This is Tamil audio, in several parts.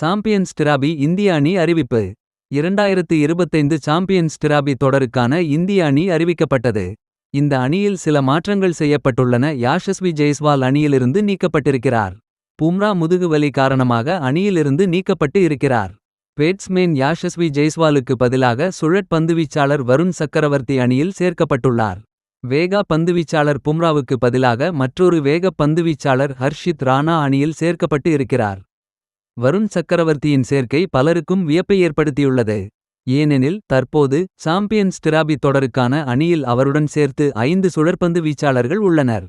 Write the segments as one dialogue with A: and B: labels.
A: சாம்பியன்ஸ் டிராபி இந்திய அணி அறிவிப்பு. 2025 சாம்பியன்ஸ் டிராபி தொடருக்கான இந்திய அணி அறிவிக்கப்பட்டது. இந்த அணியில் சில மாற்றங்கள் செய்யப்பட்டுள்ளன யாஷஸ்வி ஜெய்ஸ்வால் அணியிலிருந்து நீக்கப்பட்டிருக்கிறார். பும்ரா முதுகுவலி காரணமாக அணியிலிருந்து நீக்கப்பட்டு இருக்கிறார். பேட்ஸ்மேன் யாஷஸ்வி ஜெய்ஸ்வாலுக்கு பதிலாக சுழற் பந்துவீச்சாளர் வருண் சக்கரவர்த்தி அணியில் சேர்க்கப்பட்டுள்ளார். வேகா பந்துவீச்சாளர் பும்ராவுக்கு பதிலாக மற்றொரு வேக பந்துவீச்சாளர் ஹர்ஷித் ராணா அணியில் சேர்க்கப்பட்டு இருக்கிறார். வருண் சக்கரவர்த்தியின் சேர்க்கை பலருக்கும் வியப்பை ஏற்படுத்தியுள்ளது. ஏனெனில் தற்போது சாம்பியன்ஸ் டிராபி தொடருக்கான அணியில் அவருடன் சேர்த்து ஐந்து சுழற்பந்து வீச்சாளர்கள் உள்ளனர்.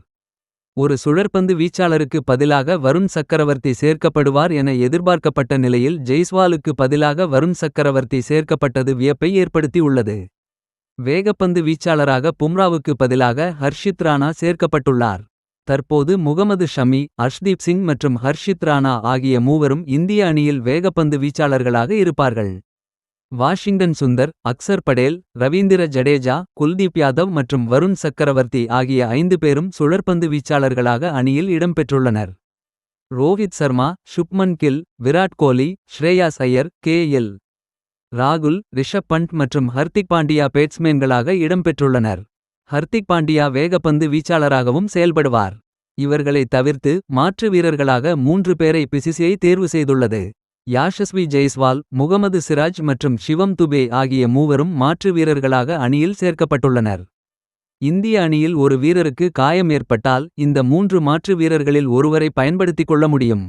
A: ஒரு சுழற்பந்து வீச்சாளருக்கு பதிலாக வருண் சக்கரவர்த்தி சேர்க்கப்படுவார் என எதிர்பார்க்கப்பட்ட நிலையில் ஜெய்ஸ்வாலுக்கு பதிலாக வருண் சக்கரவர்த்தி சேர்க்கப்பட்டது வியப்பை ஏற்படுத்தி உள்ளது. வேகப்பந்து வீச்சாளராக பும்ராவுக்கு பதிலாக ஹர்ஷித் ராணா சேர்க்கப்பட்டுள்ளார். தற்போது முகமது ஷமி அர்ஷ்தீப் சிங் மற்றும் ஹர்ஷித் ராணா ஆகிய மூவரும் இந்திய அணியில் வேகப்பந்து வீச்சாளர்களாக இருப்பார்கள். வாஷிங்டன் சுந்தர் அக்சர் படேல் ரவீந்திர ஜடேஜா குல்தீப் யாதவ் மற்றும் வருண் சக்கரவர்த்தி ஆகிய ஐந்து பேரும் சுழற்பந்து வீச்சாளர்களாக அணியில் இடம்பெற்றுள்ளனர். Rohit Sharma Shubman Gill Virat Kohli Shreyas Iyer K L. ராகுல் ரிஷப் பண்ட் மற்றும் ஹர்திக் பாண்டியா பேட்ஸ்மேன்களாக இடம்பெற்றுள்ளனர். ஹர்திக் பாண்டியா வேகப்பந்து வீச்சாளராகவும் செயல்படுவார். இவர்களை தவிர்த்து மாற்று வீரர்களாக மூன்று பேரை பிசிசிஐ தேர்வு செய்துள்ளது. யாஷஸ்வி ஜெய்ஸ்வால் முகமது சிராஜ் மற்றும் ஷிவம் துபே ஆகிய மூவரும் மாற்று வீரர்களாக அணியில் சேர்க்கப்பட்டுள்ளனர். இந்திய அணியில் ஒரு வீரருக்கு காயம் ஏற்பட்டால் இந்த மூன்று மாற்று வீரர்களில் ஒருவரை பயன்படுத்திக் கொள்ள முடியும்.